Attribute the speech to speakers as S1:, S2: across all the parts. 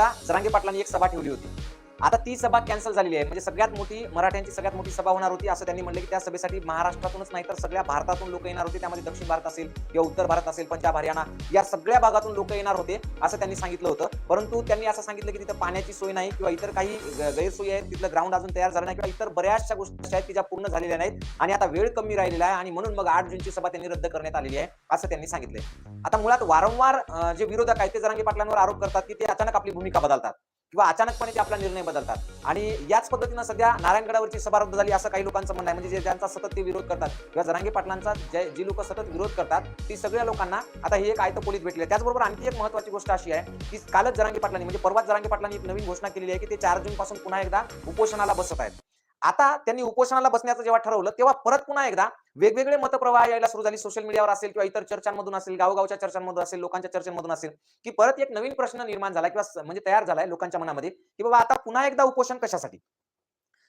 S1: जूनला जरांगे पाटलांनी एक सभा ठेवली होती. आता ती सभा कॅन्सल झालेली आहे. म्हणजे सगळ्यात मोठी मराठ्यांची सगळ्यात मोठी सभा होणार होती असं त्यांनी म्हणलं की त्या सभेसाठी महाराष्ट्रातूनच नाही तर सगळ्या भारतातून लोक येणार होते. त्यामध्ये दक्षिण भारत असेल किंवा उत्तर भारत असेल पंजाब हरियाणा या सगळ्या भागातून लोक येणार होते असं त्यांनी सांगितलं होतं. परंतु त्यांनी असं सांगितलं की तिथं पाण्याची सोय नाही किंवा इतर काही गैरसोयी आहेत तिथलं ग्राउंड अजून तयार झालं नाही किंवा इतर बऱ्याचशा गोष्टी आहेत की ज्या पूर्ण झालेल्या नाहीत आणि आता वेळ कमी राहिलेला आहे आणि म्हणून मग आठ जूनची सभा त्यांनी रद्द करण्यात आलेली आहे असं त्यांनी सांगितलंय. आता मुळात वारंवार जे विरोधक आहेत ते जरांगे पाटलांवर आरोप करतात की ते अचानक आपली भूमिका बदलतात. किंवा अचानकपणे ते आपला निर्णय बदलतात. आणि याच पद्धतीनं सध्या नारायणगडावरची सभा रद्द झाली असं काही लोकांचं म्हणणं आहे. म्हणजे जे ज्यांचा सतत ते विरोध करतात किंवा जरांगे पाटलांचा जे जी लोक सतत विरोध करतात ती सगळ्या लोकांना आता हे एक आयत पोलीस भेटले त्याचबरोबर आणखी एक महत्वाची गोष्ट अशी आहे की कालच जरांगे पाटलांनी म्हणजे परवाच जरांगे पाटलांनी एक नवीन घोषणा केलेली आहे की ते चार जून पासून पुन्हा एकदा उपोषणाला बसत आहेत. आता त्यांनी उपोषणाला बसण्याचं जेव्हा ठरवलं तेव्हा परत पुन्हा एकदा वेगवेगळे मतप्रवाह यायला सुरू झाली. सोशल मीडियावर असेल किंवा इतर चर्चांमधून असेल गावगावच्या चर्चांमधून असेल लोकांच्या चर्चेमधून असेल की परत एक नवीन प्रश्न निर्माण झाला किंवा म्हणजे तयार झालाय लोकांच्या मनामध्ये की बाबा आता पुन्हा एकदा उपोषण कशासाठी?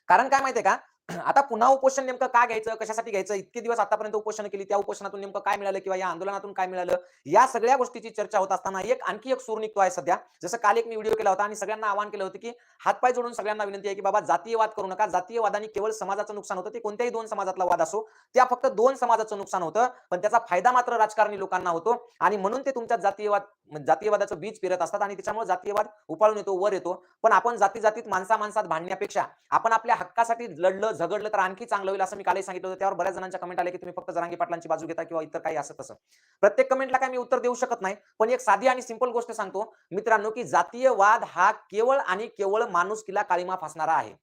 S1: कारण काय माहितीये का? आता पुन्हा उपोषण नेमकं का घ्यायचं? कशासाठी घ्यायचं? इतके दिवस आतापर्यंत उपोषण केली त्या उपोषणातून नेमकं काय मिळालं किंवा या आंदोलनातून काय मिळालं? या सगळ्या गोष्टीची चर्चा होत असताना एक आणखी एक सूर निघतो आहे सध्या. जसं काल एक मी व्हिडिओ केला होता आणि सगळ्यांना आवाहन केलं होतं की हातपाय जोडून सगळ्यांना विनंती आहे की बाबा जातीयवाद करू नका. जातीयवादाने केवळ समाजाचं नुकसान होतं. ते कोणत्याही दोन समाजातला वाद असो त्या फक्त दोन समाजाचं नुकसान होतं. पण त्याचा फायदा मात्र राजकारणी लोकांना होतो आणि म्हणून ते तुमच्या जातीयवाद म्हणजे जातीयवादाचं बीज फिरत असतात आणि त्याच्यामुळे जातीयवाद उपाळून येतो वर येतो. पण आपण जाती जातीत माणसा माणसात भांडण्यापेक्षा आपण आपल्या हक्कासाठी लढलं झगडलं तर आणखी चांगलं होईल असं मी कालही सांगितलं होतं. त्यावर बऱ्याच जणांच्या कमेंट आले की तुम्ही फक्त जरांगी पाटलांची बाजू घेता किंवा इतर काही असं तसं. प्रत्येक कमेंटला काय मी उत्तर देऊ शकत नाही पण एक साधी आणि सिंपल गोष्ट सांगतो. मित्रांनो की जातीयवाद हा केवळ आणि केवळ माणुसकीला काळीमा फासणारा आहे.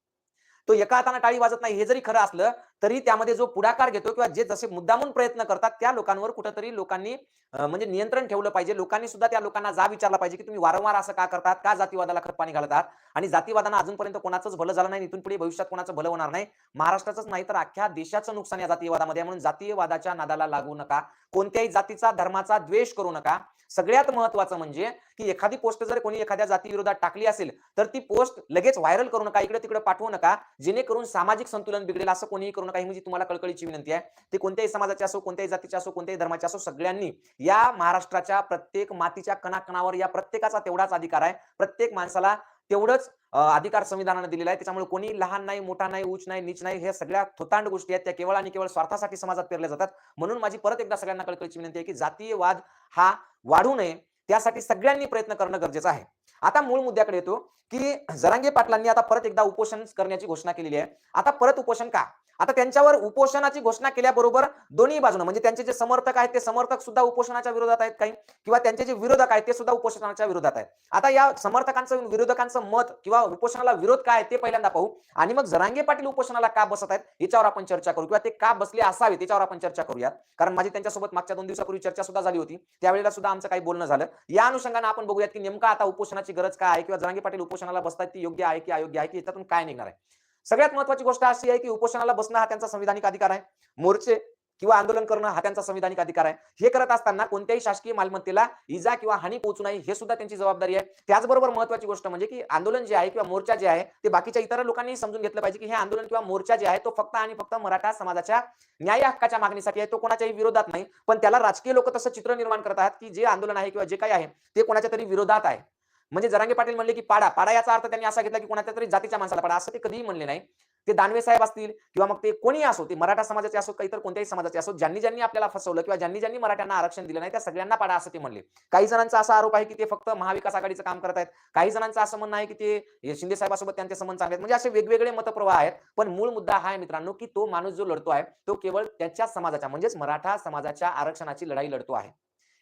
S1: तो एका हाताने टाळी वाजत नाही हे जरी खरं असलं तरी त्यामध्ये जो पुढाकार घेतो किंवा जे जसे मुद्दामून प्रयत्न करतात त्या लोकांवर कुठंतरी लोकांनी म्हणजे नियंत्रण ठेवलं पाहिजे. लोकांनी सुद्धा त्या लोकांना जा विचारला पाहिजे की तुम्ही वारंवार असं का करतात? का जातीवादाला खत पाणी घालतात आणि जातीवादाना अजूनपर्यंत कोणाचंच भलं झालं नाही इथून पुढे भविष्यात कोणाचं भलं होणार नाही. महाराष्ट्राचंच नाही तर अख्ख्या देशाचं नुकसान या जातीयवादामध्ये म्हणून जातीयवादाच्या नादाला लागू नका. कोणत्याही जातीचा धर्माचा द्वेष करू नका. सगळ्यात महत्वाचं म्हणजे की एखादी पोस्ट जर कोणी एखाद्या जातीविरोधात टाकली असेल तर ती पोस्ट लगेच व्हायरल करू नका. इकडे तिकडे पाठवू नका. जेणेकरून सामाजिक संतुलन बिघडेल असं कोणीही करू नका ही म्हणजे तुम्हाला कळकळीची विनंती आहे. ते कोणत्याही समाजाचे असो कोणत्याही जातीचे असो कोणत्याही धर्माचे असो सगळ्यांनी या महाराष्ट्राच्या प्रत्येक मातीच्या कणाकणावर या प्रत्येकाचा तेवढाच अधिकार आहे. प्रत्येक माणसाला तेवढंच अधिकार संविधानाने दिलेला आहे. त्याच्यामुळे कोणी लहान नाही मोठा नाही उच्च नाही नीच नाही हे सगळ्या थोतांड गोष्टी आहेत त्या केवळ आणि केवळ स्वार्थासाठी समाजात पेरल्या जातात. म्हणून माझी परत एकदा सगळ्यांना कळकळीची विनंती आहे की जातीयवाद हा वाढू नये. त्यासाठी सगळ्यांनी प्रयत्न करणं गरजेचं आहे. आता मूळ मुद्द्याकडे येतो की जरांगे पाटलांनी आता परत एकदा उपोषण करण्याची घोषणा केलेली आहे. आता परत उपोषण का? आता त्यांच्यावर उपोषणाची घोषणा केल्याबरोबर दोन्ही बाजूने म्हणजे त्यांचे जे समर्थक आहेत ते समर्थक सुद्धा उपोषणाच्या विरोधात आहेत काही? किंवा त्यांचे जे विरोधक आहेत ते सुद्धा उपोषणाच्या विरोधात आहेत. आता या समर्थकांचं विरोधकांचं मत किंवा उपोषणाला विरोध काय ते पहिल्यांदा पाहू. आणि मग जरांगे पाटील उपोषणाला का बसत आहेत याच्यावर आपण चर्चा करू. किंवा ते का बसले असावे त्याच्यावर आपण चर्चा करूयात. कारण माझी त्यांच्यासोबत मागच्या दोन दिवसापूर्वी चर्चा सुद्धा झाली होती. त्यावेळेला सुद्धा आमचं काही बोलणं झालं. या अनुषंगाने आपण बघूयात की नेमका आता उपोषणाची गरज काय आहे? किंवा जरांगी पाटील उपोषणाला बसतात ती योग्य आहे की अयोग्य आहे की याच्यातून काय निघणार आहे? सगळ्यात महत्वाची गोष्ट अशी आहे की उपोषणाला बसणं हा त्यांचा संविधानिक अधिकार आहे. मोर्चे किंवा आंदोलन करणं हा त्यांचा संविधानिक अधिकार आहे. हे करत असताना कोणत्याही शासकीय मालमत्तेला इजा किंवा हानी पोहोचू नये हे सुद्धा त्यांची जबाबदारी आहे. त्याचबरोबर महत्वाची गोष्ट म्हणजे की आंदोलन जे आहे किंवा मोर्चा जे आहे ते बाकीच्या इतर लोकांनी समजून घेतलं पाहिजे की हे आंदोलन किंवा मोर्चा जे आहे तो फक्त आणि फक्त मराठा समाजाच्या न्याय हक्काच्या मागणीसाठी आहे. तो कोणाच्याही विरोधात नाही. पण त्याला राजकीय लोक तसं चित्र निर्माण करत आहेत की जे आंदोलन आहे किंवा जे काही आहे ते कोणाच्या तरी विरोधात आहे. म्हणजे जरांगे पाटील म्हणले की पाडा पाडा याचा अर्थ त्यांनी असा घेतला की कोणाच्या तरी जातीच्या माणसाला पाडा असं ते कधीही म्हणले नाही. ते दानवे साहेब असतील किंवा मग ते कोणी असो ते मराठा समाजाचे असो काही तर कोणत्याही समाजाचे असो ज्यांनी ज्यांनी आपल्याला फसवलं किंवा ज्यांनी ज्यांनी मराठ्यांना आरक्षण दिलं नाही त्या सगळ्यांना पाडा असं ते म्हणले. काही जणांचा असा आरोप आहे की ते फक्त महाविकास आघाडीचं काम करत आहेत काही जणांचं असं म्हणणं आहे की ते शिंदे साहेबांसोबत त्यांचे संबंध चांगले आहेत. म्हणजे असे वेगवेगळे मतप्रवाह आहेत. पण मूळ मुद्दा हा आहे मित्रांनो की तो माणूस जो लढतो आहे तो केवळ त्याच्या समाजाच्या म्हणजेच मराठा समाजाच्या आरक्षणाची लढाई लढतो आहे.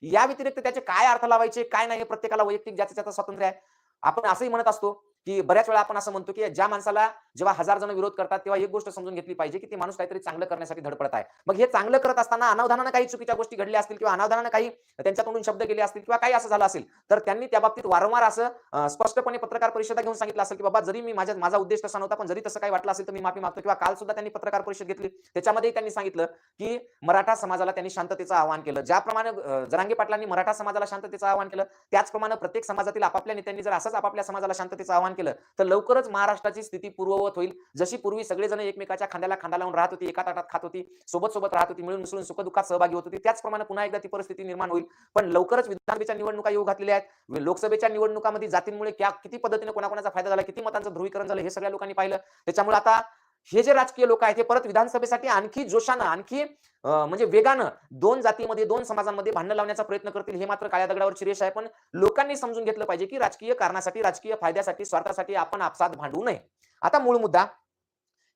S1: या व्यतिरिक्त त्याचे काय अर्थ लावायचे काय नाही प्रत्येकाला वैयक्तिक ज्याचं त्याचं स्वातंत्र्य आहे. आपण असंही म्हणत असतो की बऱ्याच वेळा आपण असं म्हणतो की ज्या माणसाला जेव्हा हजार जण विरोध करतात तेव्हा एक गोष्ट समजून घेतली पाहिजे की ते माणूस काहीतरी चांगलं करण्यासाठी धडपडत आहे. मग हे चांगलं करत असताना अनावधानानं काही चुकीच्या गोष्टी घडल्या असतील किंवा अनावधानानं काही त्यांच्याकडून शब्द गेले असतील किंवा काही असं झालं असेल तर त्यांनी त्या बाबतीत वारंवार असं स्पष्टपणे पत्रकार परिषदा घेऊन सांगितलं असेल की बाबा जरी मी माझ्या माझा उद्देश तसा नव्हता पण जरी तसं काही वाटलं असेल तर मी माफी मागतो. किंवा काल सुद्धा त्यांनी पत्रकार परिषद घेतली. त्याच्यामध्ये त्यांनी सांगितलं की मराठा समाजाला त्यांनी शांततेचं आवाहन केलं. ज्याप्रमाणे जरांगे पाटलांनी मराठा समाजाला शांततेचं आवाहन केलं त्याचप्रमाणे प्रत्येक समाजातील आपापल्या नेत्यांनी जर असंच आपापल्या समाजाला शांततेचं आवाहन केलं तर लवकरच महाराष्ट्राची स्थिती पूर्ववत होईल. जशी पूर्वी सगळेजण एकमेकाच्या खांद्याला खांदा लावून राहत होती एका ताटात खात होती सोबत सोबत राहत होती मिळून मिसळून सुखदुःखात सहभागी होत होती त्याचप्रमाणे पुन्हा एकदा ती परिस्थिती निर्माण होईल. पण लवकरच विधानसभेच्या निवडणुका येऊ घातलेल्या आहेत. लोकसभेच्या निवडणुकामध्ये जातींमुळे क्या किती पद्धतीने कोणाकोणाचा फायदा झाला किती मतांचं ध्रुवीकरण झालं हे सगळ्या लोकांनी पाहिलं. त्याच्यामुळे आता हे जे राजकीय लोक आहेत हे परत विधानसभेसाठी आणखी जोशानं आणखी म्हणजे वेगानं दोन जातीमध्ये दोन समाजांमध्ये भांडण लावण्याचा प्रयत्न करतील हे मात्र काळ्या दगडावर रेष आहे. पण लोकांनी समजून घेतलं पाहिजे की राजकीय कारणासाठी राजकीय फायद्यासाठी स्वार्थासाठी आपण आपसात भांडू नये. आता मूळ मुद्दा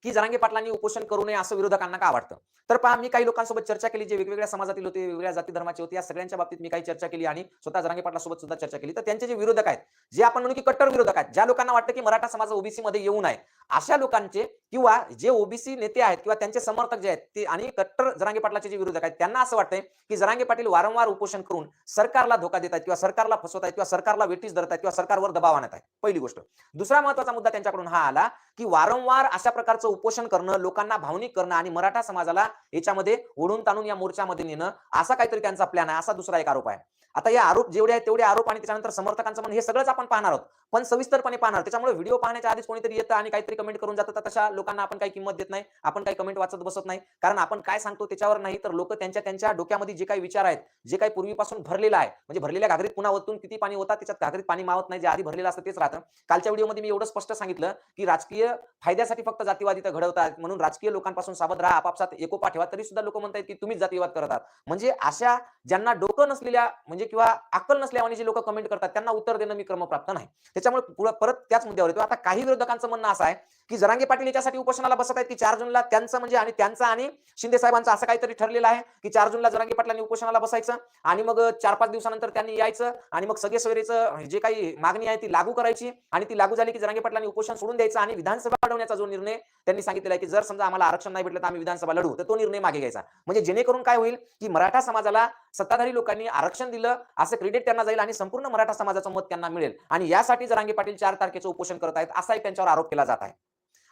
S1: की जरांगे पाटलांनी उपोषण करू नये असं विरोधकांना का वाटतं? तर पहा मी काही लोकांसोबत चर्चा केली जे वेगवेगळ्या समाजातील होते वेगवेगळ्या जाती धर्माचे होते या सगळ्यांच्या बाबतीत मी काही चर्चा केली आणि स्वतः जरांगे पाटलासोबत सुद्धा चर्चा केली. तर त्यांचे जे विरोधक आहेत जे आपण म्हणू की कट्टर विरोधक आहेत ज्या लोकांना वाटतं की मराठा समाज ओबीसी मध्ये येऊ नये अशा लोकांचे किंवा जे ओबीसी नेते आहेत किंवा त्यांचे समर्थक जे आहेत ते आणि कट्टर जरांगे पाटलाचे जे विरोधक आहेत त्यांना असं वाटतंय की जरांगे पाटील वारंवार उपोषण करून सरकारला धोका देत आहेत किंवा सरकारला फसवत आहेत किंवा सरकारला वेटीस धरत आहेत किंवा सरकारवर दबाव आणत आहे पहिली गोष्ट. दुसरा महत्त्वाचा मुद्दा त्यांच्याकडून हा आला की वारंवार अशा प्रकारचं उपोषण करणं लोकांना भावनिक करणं आणि मराठा समाजाला याच्यामध्ये ओढून ताणून या मोर्चामध्ये नेणं असा काहीतरी त्यांचा प्लॅन आहे असा दुसरा एक आरोप आहे. आता या आरोप जेवढे आहेत तेवढे आरोप आणि त्याच्यानंतर समर्थकांचं म्हणणं हे सगळंच आपण पाहणार आहोत. पण सविस्तरपणे पाहणार त्याच्यामुळे व्हिडिओ पाहण्याच्या आधीच कोणीतरी येतं आणि काहीतरी कमेंट करून जातात तशा लोकांना आपण काही किंमत देत नाही आपण काही कमेंट वाचत बसत नाही. कारण आपण काय सांगतो त्याच्यावर नाही तर लोक त्यांच्या त्यांच्या डोक्यामध्ये जे काही विचार आहेत जे काही पूर्वीपासून भरलेलं आहे म्हणजे भरलेल्या घागरीत पुन्हा वतून किती पाणी होता त्याच्यात घागरीत पाणी मावत नाही जे आधी भरलेलं असतं तेच राहतं. कालच्या व्हिडिओमध्ये मी एवढं स्पष्ट सांगितलं की राजकीय फायद्यासाठी फक्त जातीवादी इथं घडवतात. म्हणून राजकीय लोकांपासून सावध राहा. आपापसात एकोपा ठेवा तरी सुद्धा लोक म्हणतात की तुम्हीच जातीवाद करतात. म्हणजे अशा ज्यांना डोकं नसलेल्या म्हणजे किंवा अक्कल नसल्यावानी जे लोक कमेंट करतात त्यांना उत्तर देणं मी क्रमप्राप्त नाही. त्याच्यामुळे परत त्याच मुद्द्यावर येतो. आता काही विरोधकांचं म्हणणं असं आहे की जरांगे पाटील याच्यासाठी उपोषणाला बसत आहेत की चार जूनला त्यांचं म्हणजे आणि त्यांचं आणि शिंदे साहेबांचा असं काहीतरी ठरलेलं आहे की चार जूनला जरांगे पाटलांनी उपोषणाला बसायचं आणि मग चार पाच दिवसानंतर त्यांनी यायचं आणि मग सगळे सवेरेचं जे काही मागणी आहे ती लागू करायची आणि ती लागू झाली की जरांगे पाटलांनी उपोषण सोडून द्यायचं आणि विधानसभा लढवण्याचा जो निर्णय त्यांनी सांगितलेलं आहे की जर समजा आम्हाला आरक्षण नाही भेटलं तर आम्ही विधानसभा लढू. तर तो निर्णय मागे घ्यायचा. म्हणजे जेणेकरून काय होईल की मराठा समाजाला सत्ताधारी लोकांनी आरक्षण दिलं असं क्रेडिट त्यांना जाईल आणि संपूर्ण मराठा समाजाचं मत त्यांना मिळेल. आणि यासाठी जरांगे पाटील चार तारखेचं उपोषण करत आहेत असाही त्यांच्यावर आरोप केला जात आहे.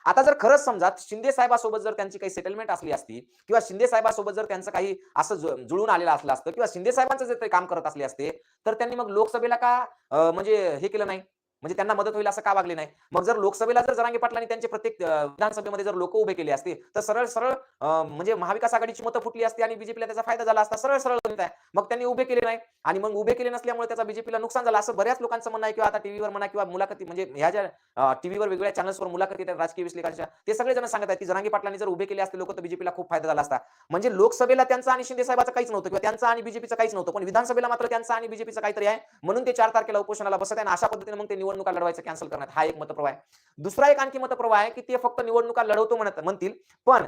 S1: आता जर खरंच समजा शिंदे साहेबासोबत जर त्यांची काही सेटलमेंट असली असती किंवा शिंदे साहेबासोबत जर त्यांचं काही असं जुळून आलेलं असलं असतं किंवा शिंदे साहेबांचं जर ते काम करत असले असते तर त्यांनी मग लोकसभेला का म्हणजे हे केलं नाही? म्हणजे त्यांना मदत होईल असं का वागले नाही? मग जर लोकसभेला जर जरांगे पाटलांनी त्यांचे प्रत्येक विधानसभेमध्ये जर लोक उभे केले असते तर सरळ सरळ म्हणजे महाविकास आघाडीची मतं फुटली असती आणि बीजेपीला त्याचा फायदा झाला असता सरळ सरळ गणित आहे. मग त्यांनी उभे केले नाही आणि मग उभे केले नसल्यामुळे त्याचा बीजेपीला नुकसान झालं असं बऱ्याच लोकांचं म्हणणं आहे किंवा आता टीव्हीवर म्हणा किंवा मुलाखती म्हणजे ह्या ज्या टीव्हीवर वेगवेगळ्या चॅनल्सवर मुलाखती येतात राजकीय विश्लेषकांच्या ते सगळे जण सांगत आहेत की जरांगे पाटलांनी जर उभे केले असते लोक तर बीजेपीला खूप फायदा झाला असता. म्हणजे लोकसभेला त्यांचा आणि शिंदे साहेबांचं काहीच नव्हतं किंवा त्यांचा आणि बीजेपीचं काहीच नव्हतं पण विधानसभेला मात्र त्यांचा आणि बीजेपीचं काहीतरी आहे म्हणून ते चार तारखेला उपोषणाला बसत आहे अशा पद्धतीने मग ते निवडणुका लढवायचं कॅन्सल करण्यात. हा एक मतप्रवाह आहे. दुसरा एक आणखी मतप्रवाह आहे की ते फक्त निवडणुका लढवतो म्हणत म्हणतील पण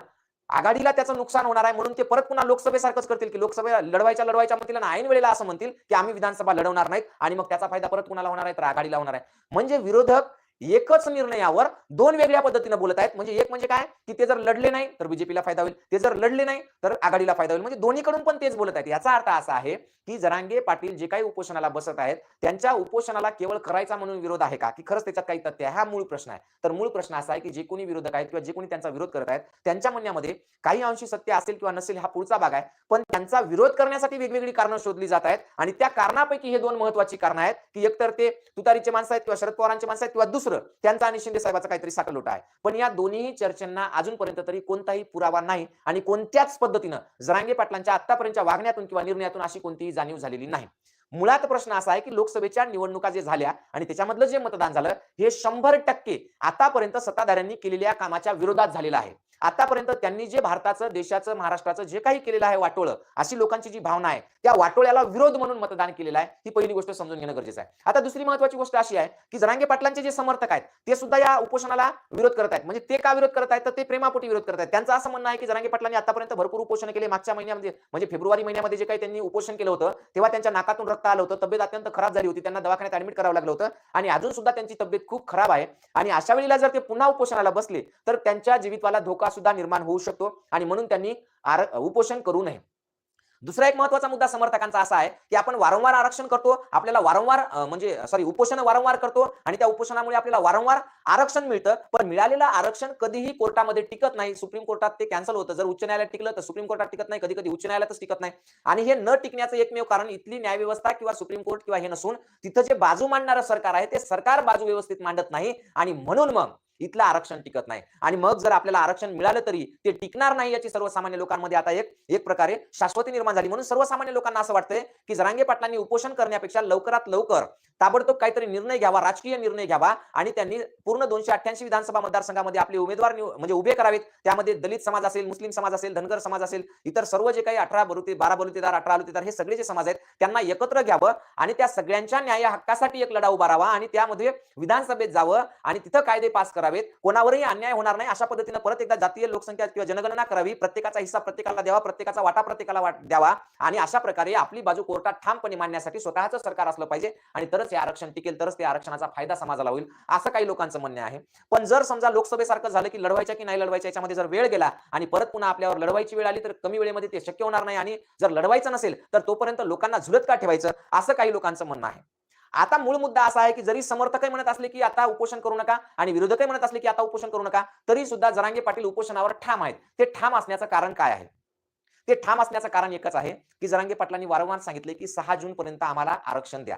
S1: आघाडीला त्याचं नुकसान होणार आहे म्हणून ते परत पुन्हा लोकसभेसारखंच करतील की लोकसभेला लढवायच्या लढवायच्या म्हणतील आणि ऐन वेळेला असं म्हणतील की आम्ही विधानसभा लढवणार नाहीत आणि मग त्याचा फायदा परत कुणाला होणार आहे? तर आघाडीला होणार आहे. म्हणजे विरोधक एकच निर्णयावर दोन वेगळ्या पद्धतीने बोलत आहेत. म्हणजे एक म्हणजे काय? की ते जर लढले नाही तर बीजेपीला फायदा होईल. ते जर लढले नाही तर आघाडीला फायदा होईल. म्हणजे दोन्हीकडून पण तेच बोलत आहेत. याचा अर्थ असा आहे की जरांगे पाटील जे काही उपोषणाला बसत आहेत त्यांच्या उपोषणाला केवळ करायचा म्हणून विरोध आहे का? की खरंच त्याच्यात काही तथ्य हा मूळ प्रश्न आहे. तर मूळ प्रश्न असा आहे की जे कोणी विरोधक आहेत किंवा जे कोणी त्यांचा विरोध करत आहेत त्यांच्या म्हणण्यामध्ये काही अंशी सत्य असेल किंवा नसेल हा पुढचा भाग आहे. पण त्यांचा विरोध करण्यासाठी वेगवेगळी कारणं शोधली जात आहेत. आणि त्या कारणापैकी हे दोन महत्वाची कारणं आहेत की एकतर ते तुतारीचे माणसं आहेत किंवा शरद पवारांचे माणसं आहेत किंवा दुसरं त्यांचा आणि शिंदे साहेबाचा काहीतरी साखलोटा आहे. पण या दोन्ही चर्चांना अजूनपर्यंत तरी कोणताही पुरावा नाही आणि कोणत्याच पद्धतीनं जरांगे पाटलांच्या आतापर्यंतच्या वागण्यातून किंवा निर्णयातून अशी कोणतीही जाणीव झालेली नाही. मुळात प्रश्न असा आहे की लोकसभेच्या निवडणुका जे झाल्या आणि त्याच्यामधलं जे मतदान झालं हे शंभर टक्के आतापर्यंत सत्ताधाऱ्यांनी केलेल्या कामाच्या विरोधात झालेलं आहे. आतापर्यंत त्यांनी जे भारताचं देशाचं महाराष्ट्राचं जे काही केलेलं आहे वाटोळं अशी लोकांची जी भावना आहे त्या वाटोळ्याला विरोध म्हणून मतदान केलेलं आहे ही पहिली गोष्ट समजून घेणं गरजेचं आहे. आता दुसरी महत्वाची गोष्ट अशी आहे की जरांगे पाटलांचे जे समर्थक आहेत ते सुद्धा या उपोषणाला विरोध करत आहेत. म्हणजे ते का विरोध करत आहेत? तर ते प्रेमापोटी विरोध करत आहेत. त्यांचं असं म्हणणं आहे की जरांगे पाटलांनी आतापर्यंत भरपूर उपोषण केले. मागच्या महिन्यामध्ये म्हणजे, म्हणजे फेब्रुवारी महिन्यामध्ये जे काही त्यांनी उपोषण केलं होतं तेव्हा त्यांच्या नाकातून रक्त आलं होतं. तब्येत अत्यंत खराब झाली होती. त्यांना दवाखान्यात ऍडमिट करावं लागलं होतं. आणि अजून सुद्धा त्यांची तब्येत खूप खराब आहे. आणि अशा वेळेला जर ते पुन्हा उपोषणाला बसले तर त्यांच्या जीवितवाला धोका सुद्धा निर्माण होऊ शकतो आणि म्हणून त्यांनी उपोषण करू नये. दुसरा एक महत्त्वाचा मुद्दा समर्थकांचा असा आहे की आपण वारंवार आरक्षण करतो आपल्याला वारंवार म्हणजे सॉरी उपोषण वारंवार करतो आणि त्या उपोषणामुळे आपल्याला वारंवार आरक्षण मिळतं पण मिळालेलं आरक्षण कधीही कोर्टामध्ये टिकत नाही. सुप्रीम कोर्टात ते कॅन्सल होतं. जर उच्च न्यायालयात टिकलं तर सुप्रीम कोर्टात टिकत नाही कधी कधी उच्च न्यायालयातच टिकत नाही. आणि हे न टिकण्याचं एकमेव कारण इथली न्यायव्यवस्था किंवा सुप्रीम कोर्ट किंवा हे नसून तिथं जे बाजू मांडणारं सरकार आहे ते सरकार बाजू व्यवस्थित मांडत नाही. आणि म्हणून मग इथलं आरक्षण टिकत नाही. आणि मग जर आपल्याला आरक्षण मिळालं तरी ते टिकणार नाही याची सर्वसामान्य लोकांमध्ये आता एक एक प्रकारे शाश्वती निर्माण झाली. म्हणून सर्वसामान्य लोकांना असं वाटतंय की जरांगे पाटलांनी उपोषण करण्यापेक्षा लवकरात लवकर ताबडतोब काहीतरी निर्णय घ्यावा राजकीय निर्णय घ्यावा आणि त्यांनी पूर्ण दोनशे अठ्ठ्याऐंशी विधानसभा मतदारसंघामध्ये आपले उमेदवार म्हणजे उभे करावेत. त्यामध्ये दलित समाज असेल मुस्लिम समाज असेल धनगर समाज असेल इतर सर्व जे काही अठरा बलुते बारा बलुतेदार अठरा बलुतेदार हे सगळे जे समाज आहेत त्यांना एकत्र घ्यावं आणि त्या सगळ्यांच्या न्याय हक्कासाठी एक लढा उभा आणि त्यामध्ये विधानसभेत जावं आणि तिथं कायदे पास करावे. करावेत. कोणावरही अन्याय होणार नाही. अशा पद्धतीनं परत एकदा जातीय लोकसंख्या किंवा जनगणना करावी. प्रत्येकाचा हिस्सा प्रत्येकाला द्यावा. प्रत्येकाचा वाटा प्रत्येकाला द्यावा. आणि अशा प्रकारे आपली बाजू कोर्टात ठामपणे मांडण्यासाठी स्वतःचं सरकार असलं पाहिजे. आणि तरच हे आरक्षण टिकेल तरच त्या आरक्षणाचा फायदा समाजाला होईल असं काही लोकांचं म्हणणं आहे. पण जर समजा लोकसभेसारखं झालं की लढवायच्या की नाही लढवायच्या याच्यामध्ये जर वेळ गेला आणि परत पुन्हा आपल्यावर लढवायची वेळ आली तर कमी वेळेमध्ये ते शक्य होणार नाही. आणि जर लढवायचं नसेल तर तोपर्यंत लोकांना झुलत का ठेवायचं? असं काही लोकांचं म्हणणं आहे. आता मूळ मुद्दा असा आहे की जरी समर्थकही म्हणत असले की आता उपोषण करू नका आणि विरोधकही म्हणत असले की आता उपोषण करू नका तरी सुद्धा जरांगे पाटील उपोषणावर ठाम आहेत. ते ठाम असण्याचं कारण काय आहे? ते ठाम असण्याचं कारण एकच आहे की जरांगे पाटलांनी वारंवार सांगितले की सहा जून पर्यंत आम्हाला आरक्षण द्या.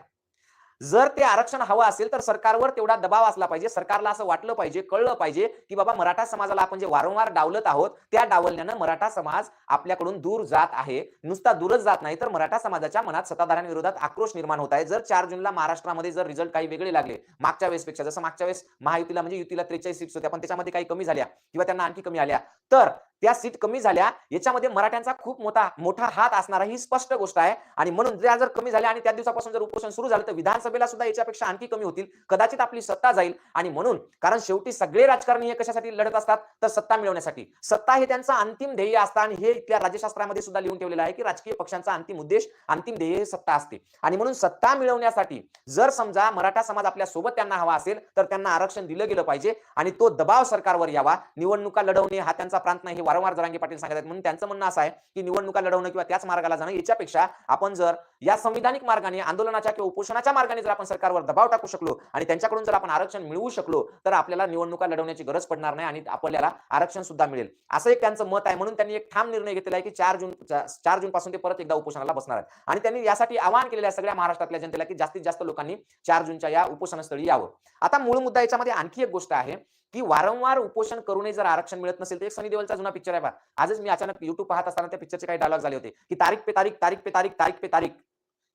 S1: जर ते आरक्षण हवं असेल तर सरकारवर तेवढा दबाव असला पाहिजे. सरकारला असं वाटलं पाहिजे कळलं पाहिजे की बाबा मराठा समाजाला आपण जे वारंवार डावलत आहोत त्या डावलण्यानं मराठा समाज आपल्याकडून दूर जात आहे. नुसता दूरच जात नाही तर मराठा समाजाच्या मनात सत्ताधाऱ्यांविरोधात आक्रोश निर्माण होत आहे. जर चार जूनला महाराष्ट्रामध्ये जर रिझल्ट काही वेगळे लागले मागच्या वेळेसपेक्षा जसं मागच्या वेळेस महायुतीला म्हणजे युतीला त्रेचाळीस सीट्स होत्या पण त्याच्यामध्ये काही कमी झाल्या किंवा त्यांना आणखी कमी आल्या तर त्या सीट कमी झाल्या याच्यामध्ये मराठ्यांचा खूप मोठा मोठा हात असणारा ही स्पष्ट गोष्ट आहे. आणि म्हणून त्या जर कमी झाल्या आणि त्या दिवसापासून जर उपोषण सुरू झालं तर विधानसभेला सुद्धा याच्यापेक्षा आणखी कमी होतील. कदाचित आपली सत्ता जाईल. आणि म्हणून कारण शेवटी सगळे राजकारणी हे कशासाठी लढत असतात? तर सत्ता मिळवण्यासाठी. सत्ता हे त्यांचं अंतिम ध्येय असतं आणि हे इथल्या राज्यशास्त्रामध्ये सुद्धा लिहून ठेवलेलं आहे की राजकीय पक्षांचा अंतिम उद्देश अंतिम ध्येय हे सत्ता असते. आणि म्हणून सत्ता मिळवण्यासाठी जर समजा मराठा समाज आपल्यासोबत त्यांना हवा असेल तर त्यांना आरक्षण दिलं गेलं पाहिजे आणि तो दबाव सरकारवर यावा. निवडणुका लढवणे हा त्यांचा प्रांत नाही हे वारंवार जरांगे पाटील सांगत आहेत. म्हणून त्यांचं म्हणणं असं आहे की निवडणुका लढवणं किंवा त्याच मार्गाला जाणं याच्यापेक्षा आपण जर या संविधानिक मार्गाने आंदोलनाच्या किंवा उपोषणाच्या मार्गाने जर आपण सरकारवर दबाव टाकू शकलो आणि त्यांच्याकडून जर आपण आरक्षण मिळवू शकलो तर आपल्याला निवडणुका लढवण्याची गरज पडणार नाही आणि आपल्याला आरक्षण सुद्धा मिळेल. असं एक त्यांचं मत आहे. म्हणून त्यांनी एक ठाम निर्णय घेतलेला आहे की चार जून चार जून पासून ते परत एकदा उपोषणाला बसणार आहेत. आणि त्यांनी यासाठी आवाहन केलेलं आहे सगळ्या महाराष्ट्रातल्या जनतेला की जास्तीत जास्त लोकांनी चार जूनच्या या उपोषणस्थळी यावं. आता मूळ मुद्दा याच्यामध्ये आणखी एक गोष्ट आहे की वारंवार उपोषण करूनही जर आरक्षण मिळत नसेल तर एक सनी देवलचा जुना पिक्चर आहे पहा आजच मी अचानक युट्यूब पाहत असताना त्या पिक्चरचे काही डायलॉग झाले होते. की तारीख पे तारीख तारीख पे तारीख तारीख पे तारीख.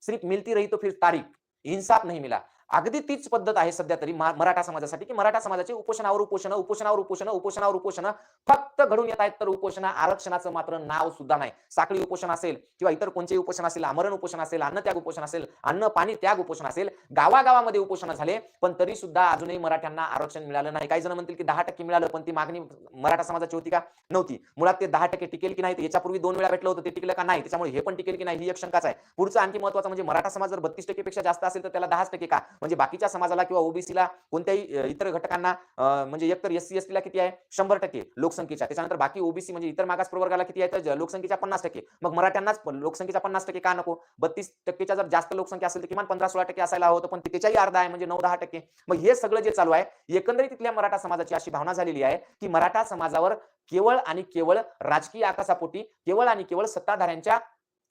S1: सिर्फ मिलती रही तो फिर तारीख. इन्साफ नाही मिला. अगदी तीच पद्धत आहे सध्या तरी मराठा समाजासाठी की मराठा समाजाचे उपोषणावर उपोषण उपोषणावर उपोषण उपोषणावर उपोषण फक्त घडून येत आहेत तर उपोषण आरक्षणाचं मात्र नाव सुद्धा नाही. साखळी उपोषण असेल किंवा इतर कोणतेही उपोषण असेल आमरण उपोषण असेल अन्न त्याग उपोषण असेल अन्न पाणी त्याग उपोषण असेल गावागावामध्ये उपोषण झाले पण तरी सुद्धा अजूनही मराठ्यांना आरक्षण मिळालं नाही. काही जण म्हणतील की दहा टक्के मिळालं पण ती मागणी मराठा समाजाची होती का? नव्हती. मुळात ते दहा टक्के टिकेल की नाही याच्यापूर्वी दोन वेळा भेटलं होतं ते टिकलं का नाही? त्याच्यामुळे हे पण टिकेल की नाही? ही एक शंकाच आहे. पुढचं आणखी महत्वाचं म्हणजे मराठा समाज जर बत्तीस टक्केपेक्षा जास्त असेल तर त्याला दहाच टक्के का? म्हणजे बाकीच्या समाजाला किंवा ओबीसीला कोणत्याही इतर घटकांना म्हणजे एकतर एस सी एस टीला किती आहे? शंभर टक्के लोकसंख्येच्या. त्याच्यानंतर बाकी ओबीसी म्हणजे इतर मागास प्रवर्गाला किती आहे? तर लोकसंख्येच्या पन्नास टक्के. मग मराठ्यांनाच लोकसंख्येच्या पन्नास टक्के का नको? बत्तीस टक्केच्या जर जास्त लोकसंख्या असेल तर किमान पंधरा सोळा टक्के असायला हवं पण त्याच्याही अर्धा आहे म्हणजे नऊ दहा टक्के. मग हे सगळं जे चालू आहे एकंदरीत तिथल्या मराठा समाजाची अशी भावना झालेली आहे की मराठा समाजावर केवळ आणि केवळ राजकीय आकाशापोटी केवळ आणि केवळ सत्ताधाऱ्यांच्या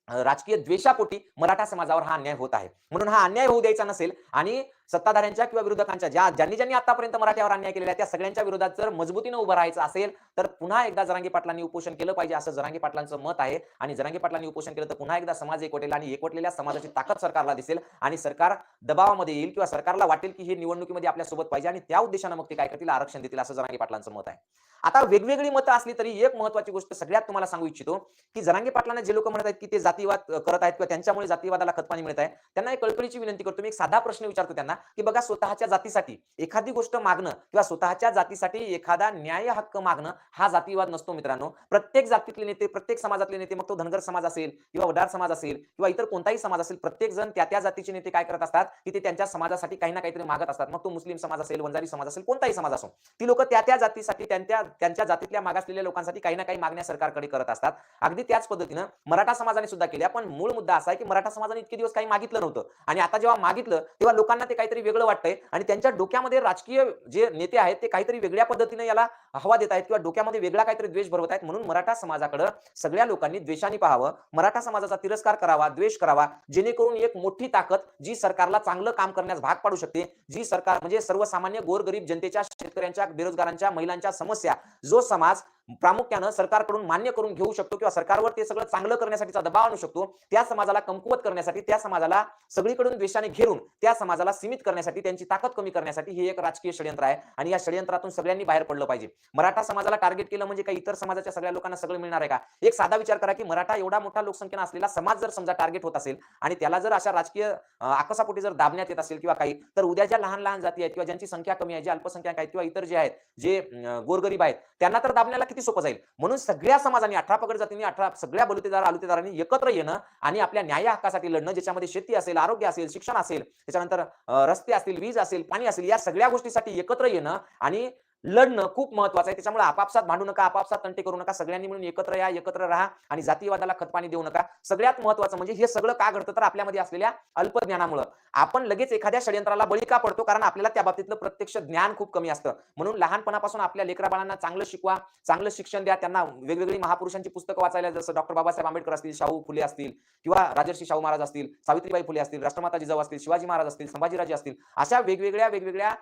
S1: राजकीय द्वेषापोटी मराठा समाजावर हा अन्याय होत आहे. म्हणून हा अन्याय होऊ द्यायचा नसेल आणि सत्ताधाऱ्यांच्या किंवा विरोधकांच्या ज्या ज्यांनी ज्यांनी आतापर्यंत मराठ्यावर अन्याय केलेला आहे त्या सगळ्यांच्या विरोधात जर मजबूतीनं उभं राहायचं असेल तर पुन्हा एकदा जरांगी पाटलांनी उपोषण केलं पाहिजे असं जरांगी पाटलांचं मत आहे. आणि जरांगी पाटलांनी उपोषण केलं तर पुन्हा एकदा समाज एकवटेल आणि एकवटलेल्या समाजाची ताकद सरकारला दिसेल आणि सरकार दबावामध्ये येईल किंवा सरकारला वाटेल की हे निवडणुकीमध्ये आपल्यासोबत पाहिजे आणि त्या उद्देशानं मग ते काय करतील आरक्षण देतील असं जरांगी पाटलांचं मत आहे. आता वेगवेगळी मतं असली तरी एक महत्वाची गोष्ट सगळ्यात तुम्हाला सांगू इच्छितो की जरांगे पाटलांना जे लोक म्हणत आहेत की ते जातीवाद करत आहेत किंवा त्यांच्यामुळे जातीवादाला खतपाणी मिळत आहे त्यांना एक कळकळीची विनंती करतो. मी एक साधा प्रश्न विचारतो त्यांना की बघा स्वतःच्या जातीसाठी एखादी गोष्ट मागणं किंवा स्वतःच्या जातीसाठी एखादा न्याय हक्क मागणं हा जातीवाद नसतो मित्रांनो. प्रत्येक जातीतले नेते प्रत्येक समाजातले नेते मग तो धनगर समाज असेल किंवा वडार समाज असेल किंवा इतर कोणताही समाज असेल प्रत्येक जण त्या त्या जातीचे नेते काय करत असतात? की ते त्यांच्या समाजासाठी काही ना काहीतरी मागत असतात. मग तो मुस्लिम समाज असेल वंजारी समाज असेल कोणताही समाज असो ती लोक त्या त्या जातीसाठी त्यांच्या त्यांच्या जातीतल्या मागासलेल्या लोकांसाठी काही ना काही मागण्या सरकारकडे करत असतात. अगदी त्याच पद्धतीनं मराठा समाजाने सुद्धा केल्या पण मूळ मुद्दा असा आहे की मराठा समाजाने इतके दिवस काही मागितलं नव्हतं. आणि आता जेव्हा मागितलं तेव्हा लोकांना ते काहीतरी वेगळं वाटतंय आणि त्यांच्या डोक्यामध्ये राजकीय जे नेते आहेत ते काहीतरी वेगळ्या पद्धतीने याला हवा देत आहेत किंवा डोक्यामध्ये वेगळा काहीतरी द्वेष भरवत आहेत म्हणून मराठा समाजाकडे सगळ्या लोकांनी द्वेषाने पाहावं मराठा समाजाचा तिरस्कार करावा द्वेष करावा जेणेकरून एक मोठी ताकद जी सरकारला चांगलं काम करण्यास भाग पाडू शकते जी सरकार म्हणजे सर्वसामान्य गोरगरीब जनतेच्या शेतकऱ्यांच्या बेरोजगारांच्या महिलांच्या समस्या जो समाज प्रामुख्यानं सरकारकडून मान्य करून घेऊ शकतो किंवा सरकारवर ते सगळं चांगलं करण्यासाठीचा दबाव आणू शकतो त्या समाजाला कमकुवत करण्यासाठी त्या समाजाला सगळीकडून द्वेषाने घेरून त्या समाजाला सीमित करण्यासाठी त्यांची ताकद कमी करण्यासाठी हे एक राजकीय षडयंत्र आहे आणि या षडयंत्रातून सगळ्यांनी बाहेर पडलं पाहिजे. मराठा समाजाला टार्गेट केलं म्हणजे काही इतर समाजाच्या सगळ्या लोकांना सगळं मिळणार आहे का? एक साधा विचार करा की मराठा एवढा मोठा लोकसंख्या असलेला समाज जर समजा टार्गेट होत असेल आणि त्याला जर अशा राजकीय आकासापोटी आकसापोटी जर दाबण्यात येत असेल किंवा काही तर उद्या ज्या लहान लहान जाती आहेत किंवा ज्यांची संख्या कमी आहे जे अल्पसंख्याक आहेत किंवा इतर जे आहेत जे गोरगरीब आहेत त्यांना तर दाबण्याला किती सोपं जाईल. म्हणून सगळ्या समाजांनी अठरा पगड जातींनी अठरा सगळ्या बलुतेदार आलुतेदारांनी एकत्र येणं आणि आपल्या न्याय हक्कासाठी लढणं ज्याच्यामध्ये शेती असेल आरोग्य असेल शिक्षण असेल त्याच्यानंतर रस्ते असतील वीज असेल पाणी असेल या सगळ्या गोष्टीसाठी एकत्र येणं आणि लढणं खूप महत्वाचं आहे. त्याच्यामुळे आपापसात भांडू नका आपापसात तंटे करू नका. सगळ्यांनी मिळून एकत्र या एकत्र राहा आणि जातीवादाला खतपाणी देऊ नका. सगळ्यात महत्वाचं म्हणजे हे सगळं का घडतं तर आपल्यामध्ये असलेल्या अल्पज्ञानामुळं. आपण लगेच एखाद्या षडयंत्राला बळी का पडतो? कारण आपल्याला त्या बाबतीतलं प्रत्यक्ष ज्ञान खूप कमी असतं. म्हणून लहानपणापासून आपल्या लेकराबाळांना चांगलं शिकवा चांगलं शिक्षण द्या. त्यांना वेगवेगळी महापुरुषांची पुस्तकं वाचायला जसं डॉक्टर बाबासाहेब आंबेडकर असतील शाहू फुले असतील किंवा राजर्षी शाहू महाराज असतील सावित्रीबाई फुले असतील राष्ट्रमाता जिजाऊ असतील शिवाजी महाराज असतील संभाजीराजे असतील अशा वेगवेगळ्या वेगवेगळ्या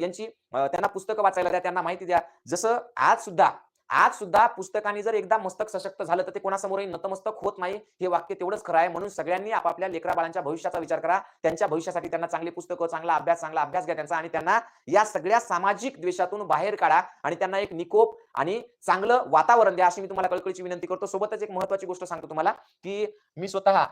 S1: यांची त्यांना पुस्तकं वाचायला द्या त्यांना माहिती द्या. जसं आज सुद्धा आज सुद्धा पुस्तकाने जर एकदा मस्तक सशक्त झालं तर ते कोणासमोरही नतमस्तक होत नाही. हे वाक्य तेवढंच खरं आहे म्हणून सगळ्यांनी आपापल्या लेकरा बाळांच्या भविष्याचा विचार करा. त्यांच्या भविष्यासाठी त्यांना चांगली पुस्तकं चांगला अभ्यास चांगला अभ्यास घ्या त्यांचा आणि त्यांना या सगळ्या सामाजिक द्वेषातून बाहेर काढा आणि त्यांना एक निकोप आणि चांगलं वातावरण द्या अशी मी तुम्हाला कळकळीची विनंती करतो. सोबतच एक महत्वाची गोष्ट सांगतो तुम्हाला की मी स्वतः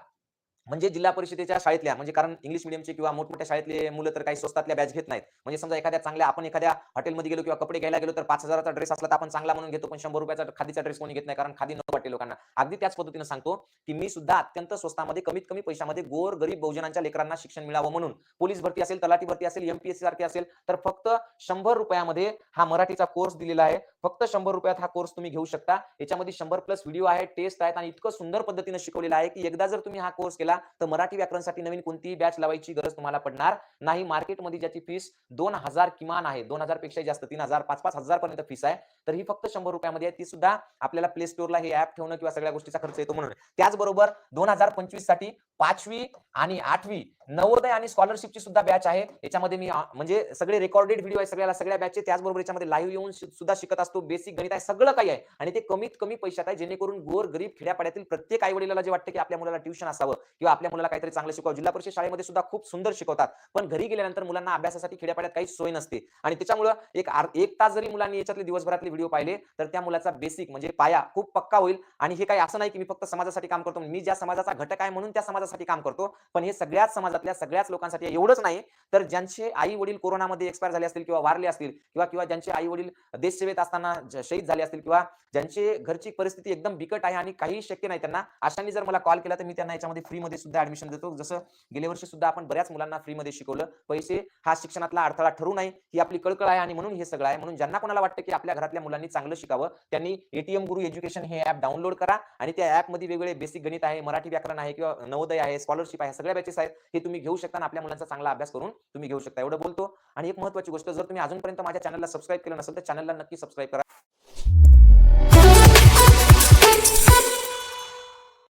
S1: म्हणजे जिल्हा परिषदेच्या शाळेतल्या म्हणजे कारण इंग्लिश मिडियमचे किंवा मोठमोठ्या शाळेतले मुलं तर काही स्वस्तातल्या बॅच घेत नाहीत. म्हणजे समजा एखाद्या चांगल्या आपण एखाद्या हॉटेलमध्ये गेलो किंवा कपडे घ्यायला गेलो तर पाच हजाराचा ड्रेस असला तर आपण चांगला म्हणून घेतो पण शंभर रुपयाचा खादीचा ड्रेस कोणी घेत नाही कारण खादी न वाटते लोकांना. अगदी त्याच पद्धतीने सांगतो की मी सुद्धा अत्यंत स्वस्तामध्ये कमीत कमी पैशामध्ये गोर गरीब बहुजनांच्या लेकरांना शिक्षण मिळावं म्हणून. पोलीस भरती असेल तलाठी भरती असेल एमपीएससी सारखी असेल तर फक्त शंभर रुपयामध्ये हा मराठीचा कोर्स दिलेला आहे. फक्त शंभर रुपयात हा कोर्स तुम्ही घेऊ शकता. याच्यामध्ये शंभर प्लस व्हिडिओ आहेत टेस्ट आहेत आणि इतकं सुंदर पद्धतीने शिकवलेलं आहे की एकदा जर तुम्ही हा कोर्स केला तर मराठी व्याकरणसाठी नवीन कोणतीही बॅच लावायची गरज तुम्हाला पडणार नाही. मार्केटमध्ये ज्याची फीस दोन हजार किमान आहे दोन हजारपेक्षा जास्त तीन हजार पाच पाच हजार पर्यंत फीस आहे. तर ही फक्त शंभर रुपयामध्ये आहे. ती सुद्धा आपल्याला प्ले स्टोरला हे ऍप ठेवणं किंवा सगळ्या गोष्टीचा खर्च येतो म्हणून. त्याचबरोबर दोन हजार पंचवीससाठी पाचवी आणि आठवी नवोदय आणि स्कॉलरशिपची सुद्धा बॅच आहे. याच्यामध्ये मी म्हणजे सगळे रेकॉर्डेड व्हिडिओ आहे सगळ्याला सगळ्या बॅचचे त्याचबरोबर याच्यामध्ये लाईव्ह येऊन सुद्धा शिकत असतो. बेसिक गणित आहे सगळं काही आहे. आणि ते कमीत कमी पैशात आहे. जेणेकरून गोर गरीब खेड्यापाड्यातील प्रत्येक आई वडिलाला जे वाटतं की आपल्या मुलाला ट्युशन असावं किंवा आपल्या मुलाला काहीतरी चांगलं शिकावं जिल्हा परिषद शाळेमध्ये सुद्धा खूप सुंदर शिकवतात. पण घरी गेल्यानंतर मुलांना अभ्यासासाठी खेड्यापाड्यात काही सोय नसते. आणि त्याच्यामुळं एक एक तास जरी मुलांनी याच्यातले दिवसभरातले व्हिडिओ पाहिले तर त्या मुलाचा बेसिक म्हणजे पाया खूप पक्का होईल. आणि हे काही असं नाही की मी फक्त समाजासाठी काम करतो. मी ज्या समाजाचा घटक आहे म्हणून त्या समाजासाठी काम करतो. पण हे सगळ्याच समाजातल्या सगळ्याच लोकांसाठी एवढंच नाही. तर ज्यांचे आई वडील कोरोनामध्ये एक्सपायर झाले असतील किंवा वारले असतील किंवा किंवा ज्यांचे आई वडील देशसेवेत असताना शहीद झाले असतील किंवा ज्यांची घरची परिस्थिती एकदम बिकट आहे आणि काही शक्य नाही त्यांना अशांनी जर मला कॉल केला तर मी त्यांना याच्यामध्ये फ्रीमध्ये सुद्धा ऍडमिशन देतो. जसं गेल्या वर्षी सुद्धा आपण बऱ्याच मुलांना फ्रीमध्ये शिकवलं. पैसे हा शिक्षणातला अडथळा ठरू नाही ही आपली कळकळ आहे आणि म्हणून हे सगळं आहे. म्हणून ज्यांना कोणाला वाटतं की आपल्या घरातल्या मुलांनी चांगलं शिकावं त्यांनी एटीएम गुरु एज्युकेशन हे ऍप डाउनलोड करा आणि त्या ऍपमध्ये वेगवेगळे बेसिक गणित आहे मराठी व्याकरण आहे किंवा नवोदय आहे स्कॉलरशिप आहे सगळ्या बॅचेस आहेत हे तुम्ही घेऊ शकता आणि आपल्या मुलांचा चांगला अभ्यास करून तुम्ही घेऊ शकता. एवढं बोलतो. आणि एक महत्वाची गोष्ट जर तुम्ही अजूनपर्यंत माझ्या चॅनलला सबस्क्राईब केलं नसेल तर चॅनलला नक्की सबस्क्राईब करा.